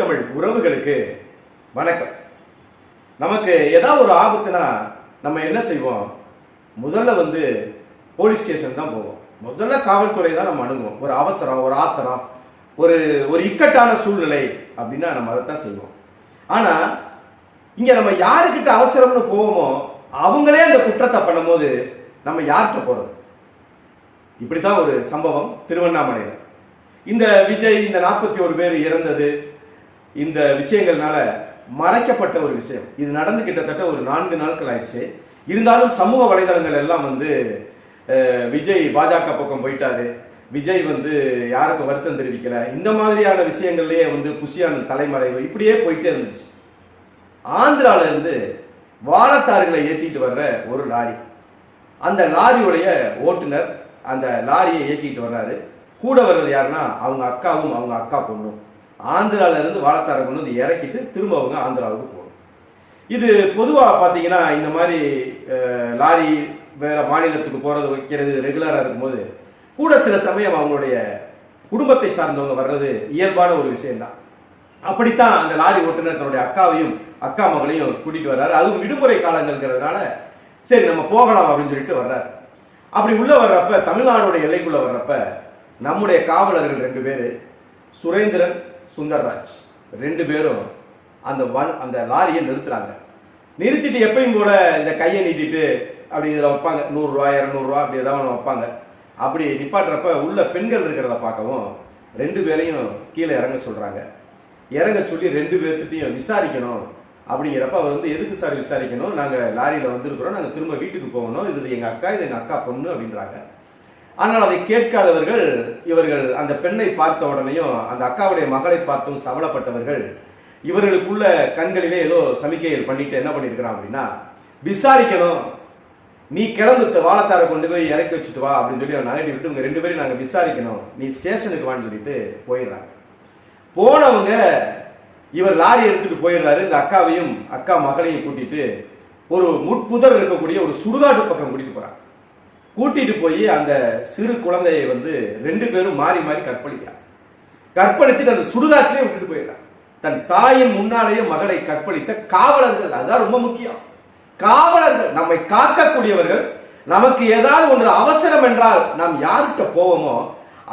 தமிழ் உறவுகளுக்கு வணக்கம். நமக்கு ஏதாவது ஒரு ஆபத்துனா நம்ம என்ன செய்வோம்? முதல்ல வந்து போலீஸ் ஸ்டேஷன் தான் போவோம். முதல்ல காவல்துறை தான் நம்ம அணுகுவோம். ஒரு அவசரம் ஒரு ஆத்திரம் ஒரு ஒரு இக்கட்டான சூழ்நிலை அப்படின்னா நம்ம அதை தான் செய்வோம். ஆனா இங்க நம்ம யாருக்கிட்ட அவசரம்னு போவோமோ அவங்களே அந்த குற்றத்தை பண்ணும்போது நம்ம யார்கிட்ட போறது? இப்படித்தான் ஒரு சம்பவம் திருவண்ணாமலையில். இந்த விஜய் இந்த நாற்பத்தி ஒரு பேர் இறந்தது இந்த விஷயங்கள்னால மறைக்கப்பட்ட ஒரு விஷயம். இது நடந்து கிட்டத்தட்ட ஒரு நான்கு நாட்கள் ஆயிடுச்சு. இருந்தாலும் சமூக வலைதளங்கள் எல்லாம் வந்து விஜய் பாஜக பக்கம் போயிட்டாரு. விஜய் வந்து யாருக்கும் வருத்தம் தெரிவிக்கல. இந்த மாதிரியான விஷயங்கள்லயே வந்து குஷியான தலைமறைவு இப்படியே போயிட்டே இருந்துச்சு. ஆந்திரால இருந்து வாழத்தார்களை ஏற்றிட்டு வர்ற ஒரு லாரி. அந்த லாரியுடைய ஓட்டுநர் அந்த லாரியை இயக்கிட்டு வர்றாரு. கூட வர்றது யாருன்னா அவங்க அக்காவும் அவங்க அக்கா பொண்ணும். ஆந்திரால இருந்து வாழத்தாரை கொண்டு வந்து இறக்கிட்டு திரும்ப அவங்க ஆந்திராவுக்கு போகணும். இது பொதுவாக பார்த்தீங்கன்னா இந்த மாதிரி லாரி வேற மாநிலத்துக்கு போகிறது வைக்கிறது ரெகுலராக இருக்கும்போது கூட சில சமயம் அவங்களுடைய குடும்பத்தை சார்ந்தவங்க வர்றது இயல்பான ஒரு விஷயம்தான். அப்படித்தான் அந்த லாரி ஓட்டுநர் தன்னுடைய அக்காவையும் அக்கா மகளையும் கூட்டிட்டு வர்றாரு. அதுவும் விடுமுறை காலங்கள்ங்கிறதுனால சரி நம்ம போகலாம் அப்படின்னு சொல்லிட்டு வர்றாரு. அப்படி உள்ள வர்றப்ப தமிழ்நாடுடைய எல்லைக்குள்ள வர்றப்ப நம்முடைய காவலர்கள் ரெண்டு பேரு சுரேந்திரன் சுந்தர்ராஜ். ரெண்டு பேரும் அந்த வன் அந்த லாரியை நிறுத்துறாங்க. நிறுத்திட்டு எப்பயும் போல இந்த கையை நீட்டிட்டு அப்படி இதில் வைப்பாங்க. நூறுரூவா இரநூறுவா அப்படி ஏதாவது ஒன்று வைப்பாங்க. அப்படி நிப்பாட்டுறப்ப உள்ள பெண்கள் இருக்கிறத பார்க்கவும் ரெண்டு பேரையும் கீழே இறங்க சொல்கிறாங்க இறங்க சொல்லி ரெண்டு பேர்த்துட்டையும் விசாரிக்கணும் அப்படிங்கிறப்ப அவர் வந்து எதுக்கு சார் விசாரிக்கணும்? நாங்கள் லாரியில் வந்திருக்கிறோம். நாங்கள் திரும்ப வீட்டுக்கு போகணும். இது எங்கள் அக்கா இது எங்கள் அக்கா பொண்ணு அப்படின்றாங்க. ஆனால் அதை கேட்காதவர்கள் இவர்கள் அந்த பெண்ணை பார்த்த உடனேயும் அந்த அக்காவுடைய மகளை பார்த்தும் சவலப்பட்டவர்கள் இவர்களுக்குள்ள கண்களிலே ஏதோ சமிக்கைகள் பண்ணிட்டு என்ன பண்ணியிருக்கிறான் அப்படின்னா விசாரிக்கணும். நீ கிளம்பு வாழத்தார கொண்டு போய் இறக்கி வச்சுட்டு வா அப்படின்னு சொல்லி நகட்டி விட்டு உங்க ரெண்டு பேரும் நாங்க விசாரிக்கணும். நீ ஸ்டேஷனுக்கு வான்னு சொல்லிட்டு போயிடுறாங்க. போனவங்க இவர் லாரி எடுத்துட்டு போயிடுறாரு. இந்த அக்காவையும் அக்கா மகளையும் கூட்டிட்டு ஒரு முட்புதர் இருக்கக்கூடிய ஒரு சுடுகாட்டு பக்கம் கூட்டிட்டு போறாங்க. கூட்டிட்டு போய் அந்த சிறு குழந்தையை வந்து ரெண்டு பேரும் மாறி மாறி கற்பழிக்கிறான். கற்பழிச்சுட்டு அந்த சுடுகாட்டிலே விட்டுட்டு போயிடறான். தன் தாயின் முன்னாலேயே மகளை கற்பழித்த காவலர்கள் அதுதான் ரொம்ப முக்கியம். காவலர்கள் நம்மை காக்கக்கூடியவர்கள் நமக்கு ஏதாவது ஒன்று அவசரம் என்றால் நாம் யார்கிட்ட போவோமோ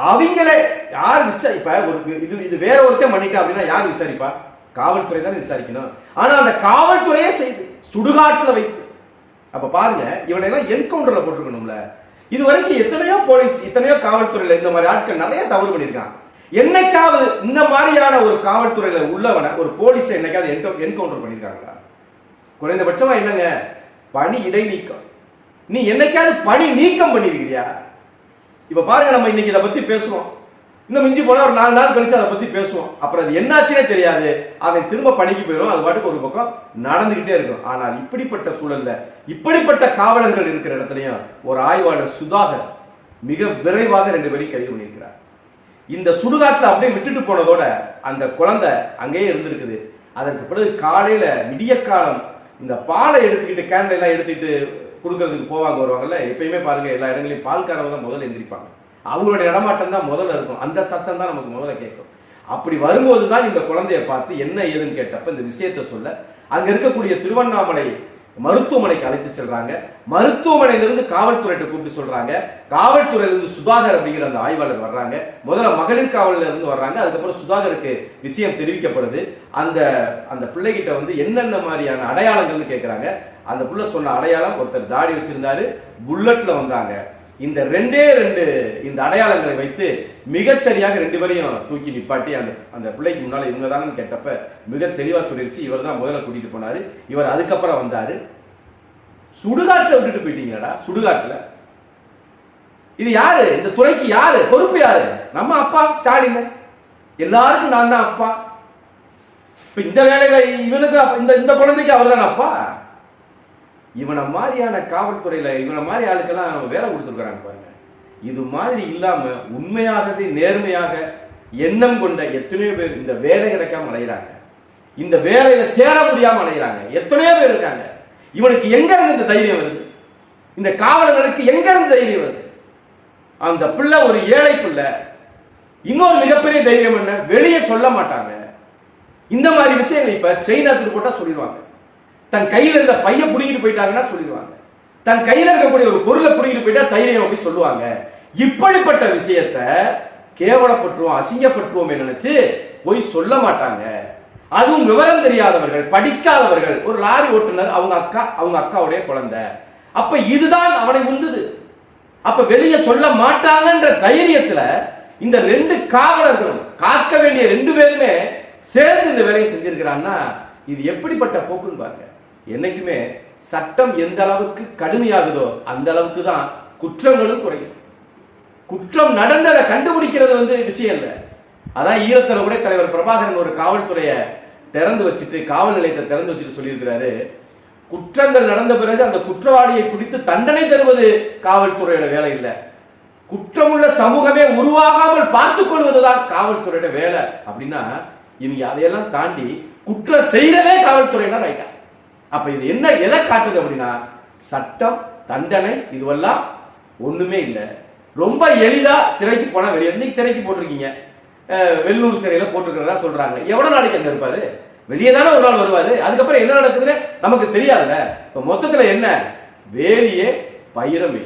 அவங்களே யார் விசாரிப்பா ஒரு இது இது வேற ஒருத்தன் பண்ணிட்டா அப்படின்னா யார் விசாரிப்பா? காவல்துறை தானே விசாரிக்கணும். ஆனா அந்த காவல்துறையே செய்து சுடுகாட்டில் வைத்து அப்ப பாருங்க இவனை எல்லாம் என்கவுண்டர்ல போட்டிருக்கணும்ல. இது வரைக்கும் எத்தனையோ போலீஸ் எத்தனையோ காவல்துறையில இந்த மாதிரி ஆட்கள் நிறைய தவறு பண்ணியிருக்கான் என்னைக்காவது இந்த மாதிரியான ஒரு காவல்துறையில உள்ளவனை ஒரு போலீஸை என்னைக்காவது என்கவுண்டர் பண்ணியிருக்காங்களா? குறைந்தபட்சமா என்னங்க? பணி இடைநீக்கம். நீ என்னைக்காவது பணி நீக்கம் பண்ணிருக்கிறியா இப்ப பாருங்க நம்ம இன்னைக்கு இதை பத்தி பேசுவோம் இன்னும் மிஞ்சி போனால் ஒரு நாலு நாள் கழிச்சு அதை பத்தி பேசுவோம். அப்புறம் அது என்னாச்சுனே தெரியாது. அவன் திரும்ப பணிக்கு போயிடும் அது பாட்டுக்கு ஒரு பக்கம் நடந்துகிட்டே இருக்கும். ஆனால் இப்படிப்பட்ட சூழல்ல இப்படிப்பட்ட காவலர்கள் இருக்கிற இடத்துலையும் ஒரு ஆய்வாளர் சுதாகர் மிக விரைவாக ரெண்டு பேரையும் கைது பண்ணியிருக்கிறார். இந்த சுடுகாட்டில் அப்படியே விட்டுட்டு போனதோட அந்த குழந்தை அங்கேயே இருந்திருக்குது. அதற்கு பிறகு காலையில விடிய காலம் இந்த பாலை எடுத்துக்கிட்டு கேன்ல எல்லாம் எடுத்துக்கிட்டு கொடுக்கறதுக்கு போவாங்க வருவாங்கல்ல? எப்பயுமே பாருங்க எல்லா இடங்களையும் பால்காரவங்க தான் முதல்ல எந்திரிப்பாங்க. அவங்களுடைய நடமாட்டம் தான் முதல்ல இருக்கும். அந்த சத்தம் தான் நமக்கு முதல்ல கேட்கும். அப்படி வரும்போது தான் இந்த குழந்தைய பார்த்து என்ன ஏதுன்னு கேட்டப்ப இந்த விஷயத்த சொல்ல அங்க இருக்கக்கூடிய திருவண்ணாமலை மருத்துவமனைக்கு அழைத்து செல்றாங்க. மருத்துவமனையிலிருந்து காவல்துறையிட்ட கூப்பிட்டு சொல்றாங்க. காவல்துறையிலிருந்து சுதாகர் அப்படிங்கிற அந்த ஆய்வாளர் வர்றாங்க. முதல்ல மகளிர் காவலில் இருந்து வர்றாங்க. அதுக்கப்புறம் சுதாகருக்கு விஷயம் தெரிவிக்கப்படுது. அந்த அந்த பிள்ளைகிட்ட வந்து என்னென்ன மாதிரியான அடையாளங்கள்னு கேட்குறாங்க அந்த புள்ள சொன்ன அடையாளம் ஒருத்தர் தாடி வச்சிருந்தாரு புல்லட்ல வந்தாங்க. இந்த ரெண்டே ரெண்டு இந்த அடையாளங்களை வைத்து மிகச்சரியாக ரெண்டு பேரையும் தூக்கி நிப்பாட்டி அந்த அந்த பிள்ளைக்கு முன்னால் இவங்க தானு கேட்டப்ப மிக தெளிவாக சொல்லிடுச்சு இவர் தான் முதல்ல கூட்டிட்டு போனாரு. இவர் அதுக்கப்புறம் வந்தாரு. சுடுகாட்டில் விட்டுட்டு போயிட்டீங்கடா சுடுகாட்டில். இது யாரு? இந்த துறைக்கு யாரு? பொறுப்பு யாரு? நம்ம அப்பா ஸ்டாலின். எல்லாருக்கும் நான் தான் அப்பா. இப்ப இந்த வேலையில இவனுக்கு இந்த இந்த குழந்தைக்கு அவர் தான் அப்பா? இவனை மாதிரியான காவல்துறையில் இவனை மாதிரி ஆளுக்கெல்லாம் அவங்க வேலை கொடுத்துருக்குறாங்க பாருங்க. இது மாதிரி இல்லாமல் உண்மையாகவே நேர்மையாக எண்ணம் கொண்ட எத்தனையோ பேர் இந்த வேலை கிடைக்காம அலைகிறாங்க இந்த வேலையில சேர முடியாமல் அலைகிறாங்க எத்தனையோ பேர் இருக்காங்க. இவனுக்கு எங்க இருந்து இந்த தைரியம் வருது? இந்த காவலர்களுக்கு எங்க இருந்து தைரியம் வருது? அந்த பிள்ளை ஒரு ஏழை பிள்ளை இன்னொரு மிகப்பெரிய தைரியம் என்ன? வெளியே சொல்ல மாட்டாங்க. இந்த மாதிரி விஷயங்கள் இப்ப செயின் போட்டா சொல்லிடுவாங்க. தன் கையில் இருந்த பைய பிடிங்கிட்டு போயிட்டாங்கன்னா சொல்லிடுவாங்க. தன் கையில் இருக்கக்கூடிய ஒரு பொருளை பிடிங்கிட்டு போயிட்டா தைரியம் அப்படி சொல்லுவாங்க. இப்படிப்பட்ட விஷயத்த கேவலப்பட்டுருவோம் அசிங்கப்பட்டுருவோம் நினைச்சு போய் சொல்ல மாட்டாங்க. அதுவும் விவரம் தெரியாதவர்கள் படிக்காதவர்கள் ஒரு லாரி ஓட்டுநர் அவங்க அக்கா அவங்க அக்காவுடைய குழந்தை. அப்ப இதுதான் அவனை உந்துது. அப்ப வெளியே சொல்ல மாட்டாங்கன்ற தைரியத்துல இந்த ரெண்டு காவலர்களும் காக்க வேண்டிய ரெண்டு பேருமே சேர்ந்து இந்த வேலையை செஞ்சிருக்கிறான்னா இது எப்படிப்பட்ட போக்குன்னு பாருங்க. என்னைக்குமே சட்டம் எந்த அளவுக்கு கடுமையாகுதோ அந்த அளவுக்கு தான் குற்றங்களும் குறையும். குற்றம் நடந்ததை கண்டுபிடிக்கிறது வந்து விஷயம் இல்லை. அதான் ஈழத்தில் கூட தலைவர் பிரபாகரன் ஒரு காவல்துறையை திறந்து வச்சுட்டு காவல் நிலையத்தை திறந்து வச்சுட்டு சொல்லியிருக்கிறாரு. குற்றங்கள் நடந்த பிறகு அந்த குற்றவாளியை குறித்து தண்டனை தருவது காவல்துறையோட வேலை இல்லை. குற்றமுள்ள சமூகமே உருவாகாமல் பார்த்துக் கொள்வதுதான் காவல்துறையோட வேலை. அப்படின்னா இவங்க அதையெல்லாம் தாண்டி குற்றம் செய்யறதே காவல்துறையினர் ரைட்டா அப்போ இது என்ன எதை காட்டுது அப்படின்னா சட்டம் தண்டனை இதுவெல்லாம் ஒன்றுமே இல்லை. ரொம்ப எளிதாக சிறைக்கு போனால் வெளியே இன்னைக்கு சிறைக்கு போட்டிருக்கீங்க. வெள்ளூர் சிறையில் போட்டிருக்கிறதா சொல்கிறாங்க எவ்வளோ நாளைக்கு அங்கே இருப்பார். வெளியே தானே ஒரு நாள் வருவாரு. அதுக்கப்புறம் என்ன நடக்குதுன்னு நமக்கு தெரியாதுல்ல. இப்போ மொத்தத்தில் என்ன? வேலியே பயிரமே.